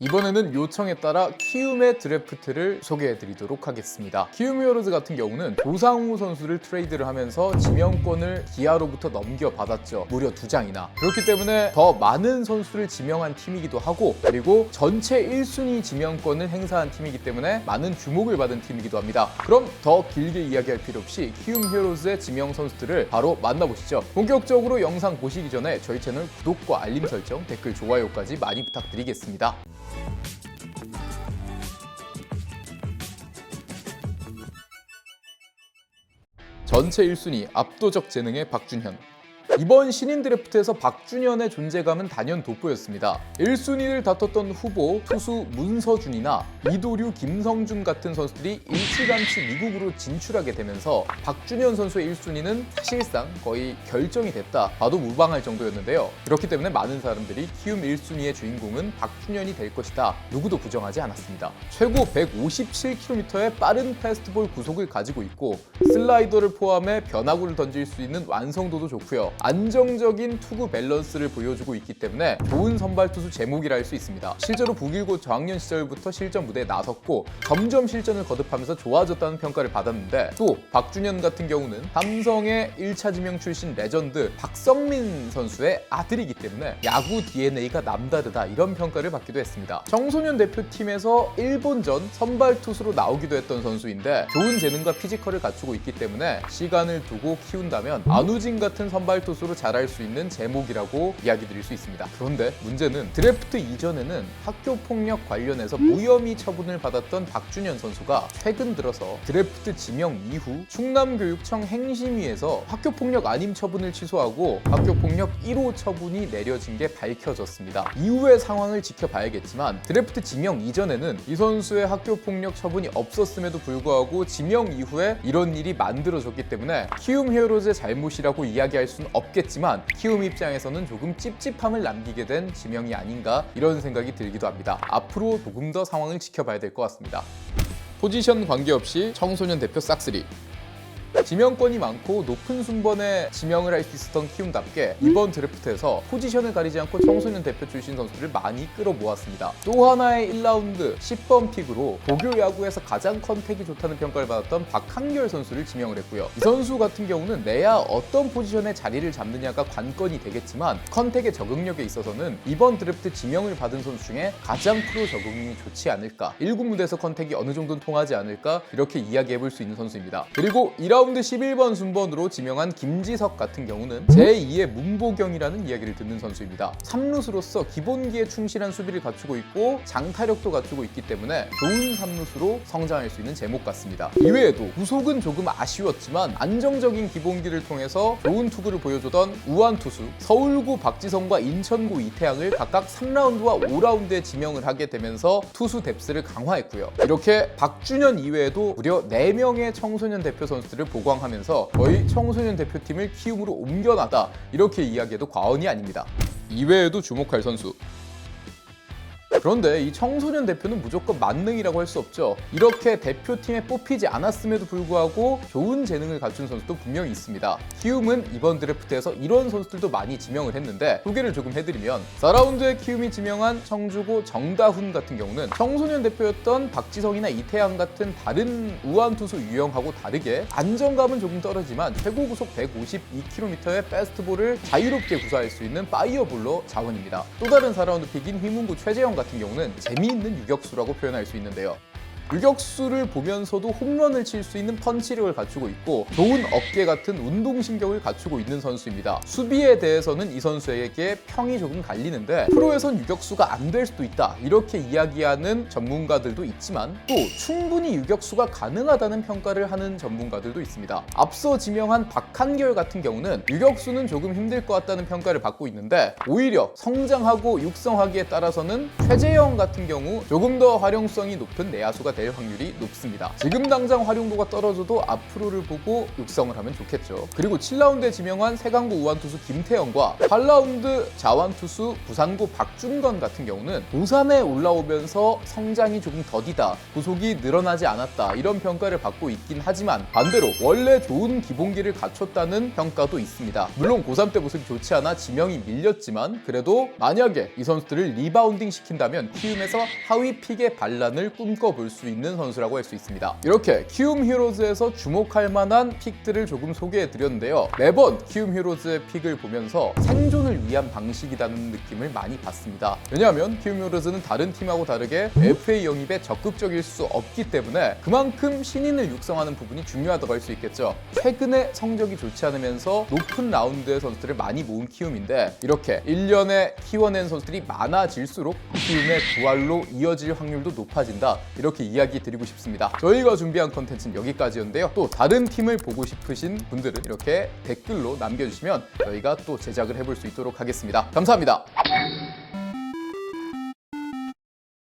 이번에는 요청에 따라 키움의 드래프트를 소개해드리도록 하겠습니다. 키움 히어로즈 같은 경우는 조상우 선수를 트레이드를 하면서 지명권을 기아로부터 넘겨받았죠. 무려 두 장이나. 그렇기 때문에 더 많은 선수를 지명한 팀이기도 하고 그리고 전체 1순위 지명권을 행사한 팀이기 때문에 많은 주목을 받은 팀이기도 합니다. 그럼 더 길게 이야기할 필요 없이 키움 히어로즈의 지명 선수들을 바로 만나보시죠. 본격적으로 영상 보시기 전에 저희 채널 구독과 알림 설정, 댓글, 좋아요까지 많이 부탁드리겠습니다. 전체 1순위 압도적 재능의 박준현 이번 신인 드래프트에서 박준현의 존재감은 단연 돋보였습니다. 1순위를 다퉜던 후보 투수 문서준이나 이도류, 김성준 같은 선수들이 일찌감치 미국으로 진출하게 되면서 박준현 선수의 1순위는 사실상 거의 결정이 됐다 봐도 무방할 정도였는데요. 그렇기 때문에 많은 사람들이 키움 1순위의 주인공은 박준현이 될 것이다. 누구도 부정하지 않았습니다. 최고 157km의 빠른 패스트볼 구속을 가지고 있고 슬라이더를 포함해 변화구를 던질 수 있는 완성도도 좋고요. 안정적인 투구 밸런스를 보여주고 있기 때문에 좋은 선발 투수 제목이라 할 수 있습니다. 실제로 북일고 저학년 시절부터 실전 무대에 나섰고 점점 실전을 거듭하면서 좋아졌다는 평가를 받았는데 또 박준현 같은 경우는 삼성의 1차 지명 출신 레전드 박성민 선수의 아들이기 때문에 야구 DNA가 남다르다 이런 평가를 받기도 했습니다. 청소년 대표팀에서 일본전 선발 투수로 나오기도 했던 선수인데 좋은 재능과 피지컬을 갖추고 있기 때문에 시간을 두고 키운다면 안우진 같은 선발 투수로 자랄 수 있는 제목이라고 이야기 드릴 수 있습니다. 그런데 문제는 드래프트 이전에는 학교 폭력 관련해서 무혐의 처분을 받았던 박준현 선수가 최근 들어서 드래프트 지명 이후 충남교육청 행심위에서 학교 폭력 안임 처분을 취소하고 학교 폭력 1호 처분이 내려진 게 밝혀졌습니다. 이후의 상황을 지켜봐야겠지만 드래프트 지명 이전에는 이 선수의 학교 폭력 처분이 없었음에도 불구하고 지명 이후에 이런 일이 만들어졌기 때문에 키움 히어로즈의 잘못이라고 이야기할 수는 없 겠지만 키움 입장에서는 조금 찝찝함을 남기게 된 지명이 아닌가 이런 생각이 들기도 합니다. 앞으로 조금 더 상황을 지켜봐야 될 것 같습니다. 포지션 관계없이 청소년 대표 싹쓸이 지명권이 많고 높은 순번에 지명을 할 수 있었던 키움답게 이번 드래프트에서 포지션을 가리지 않고 청소년 대표 출신 선수들을 많이 끌어 모았습니다. 또 하나의 1라운드 10번 픽으로 고교 야구에서 가장 컨택이 좋다는 평가를 받았던 박한결 선수를 지명을 했고요. 이 선수 같은 경우는 내야 어떤 포지션에 자리를 잡느냐가 관건이 되겠지만 컨택의 적응력에 있어서는 이번 드래프트 지명을 받은 선수 중에 가장 프로 적응이 좋지 않을까 1군 무대에서 컨택이 어느 정도는 통하지 않을까 이렇게 이야기해 볼 수 있는 선수입니다. 그리고 2라운드 11번 순번으로 지명한 김지석 같은 경우는 제2의 문보경이라는 이야기를 듣는 선수입니다. 3루수로서 기본기에 충실한 수비를 갖추고 있고 장타력도 갖추고 있기 때문에 좋은 3루수로 성장할 수 있는 제목 같습니다. 이외에도 구속은 조금 아쉬웠지만 안정적인 기본기를 통해서 좋은 투구를 보여주던 우한 투수 서울고 박지성과 인천고 이태양을 각각 3라운드와 5라운드에 지명을 하게 되면서 투수 뎁스를 강화했고요. 이렇게 박준현 이외에도 무려 4명의 청소년 대표 선수들을 보강하면서 거의 청소년 대표팀을 키움으로 옮겨놨다 이렇게 이야기해도 과언이 아닙니다. 이외에도 주목할 선수 그런데 이 청소년 대표는 무조건 만능이라고 할 수 없죠. 이렇게 대표팀에 뽑히지 않았음에도 불구하고 좋은 재능을 갖춘 선수도 분명히 있습니다. 키움은 이번 드래프트에서 이런 선수들도 많이 지명을 했는데 소개를 조금 해드리면 4라운드에 키움이 지명한 청주고 정다훈 같은 경우는 청소년 대표였던 박지성이나 이태양 같은 다른 우한 투수 유형하고 다르게 안정감은 조금 떨어지만 최고 구속 152km의 패스트볼을 자유롭게 구사할 수 있는 파이어볼로 자원입니다. 또 다른 4라운드 픽인 휘문구 최재형 같은 경우는 재미있는 유격수라고 표현할 수 있는데요. 유격수를 보면서도 홈런을 칠 수 있는 펀치력을 갖추고 있고 좋은 어깨 같은 운동신경을 갖추고 있는 선수입니다. 수비에 대해서는 이 선수에게 평이 조금 갈리는데 프로에선 유격수가 안 될 수도 있다 이렇게 이야기하는 전문가들도 있지만 또 충분히 유격수가 가능하다는 평가를 하는 전문가들도 있습니다. 앞서 지명한 박한결 같은 경우는 유격수는 조금 힘들 것 같다는 평가를 받고 있는데 오히려 성장하고 육성하기에 따라서는 최재형 같은 경우 조금 더 활용성이 높은 내야수가 될 확률이 높습니다. 지금 당장 활용도가 떨어져도 앞으로를 보고 육성을 하면 좋겠죠. 그리고 7라운드에 지명한 세강고 우완 투수 김태형과 8라운드 자완 투수 부산고 박준건 같은 경우는 고3에 올라오면서 성장이 조금 더디다, 구속이 늘어나지 않았다 이런 평가를 받고 있긴 하지만 반대로 원래 좋은 기본기를 갖췄다는 평가도 있습니다. 물론 고3 때 모습이 좋지 않아 지명이 밀렸지만 그래도 만약에 이 선수들을 리바운딩 시킨다면 키움에서 하위 픽의 반란을 꿈꿔볼 수 있는 선수라고 할 수 있습니다. 이렇게 키움 히어로즈에서 주목할 만한 픽들을 조금 소개해 드렸는데요. 매번 키움 히어로즈의 픽을 보면서 생존을 위한 방식이라는 느낌을 많이 받습니다. 왜냐하면 키움 히어로즈는 다른 팀하고 다르게 FA 영입에 적극적일 수 없기 때문에 그만큼 신인을 육성하는 부분이 중요하다고 할 수 있겠죠. 최근에 성적이 좋지 않으면서 높은 라운드의 선수들을 많이 모은 키움인데 이렇게 1년에 키워낸 선수들이 많아질수록 키움의 부활로 이어질 확률도 높아진다. 이렇게 이야기 드리고 싶습니다. 저희가 준비한 컨텐츠는 여기까지였는데요. 또 다른 팀을 보고 싶으신 분들은 이렇게 댓글로 남겨주시면 저희가 또 제작을 해볼 수 있도록 하겠습니다. 감사합니다.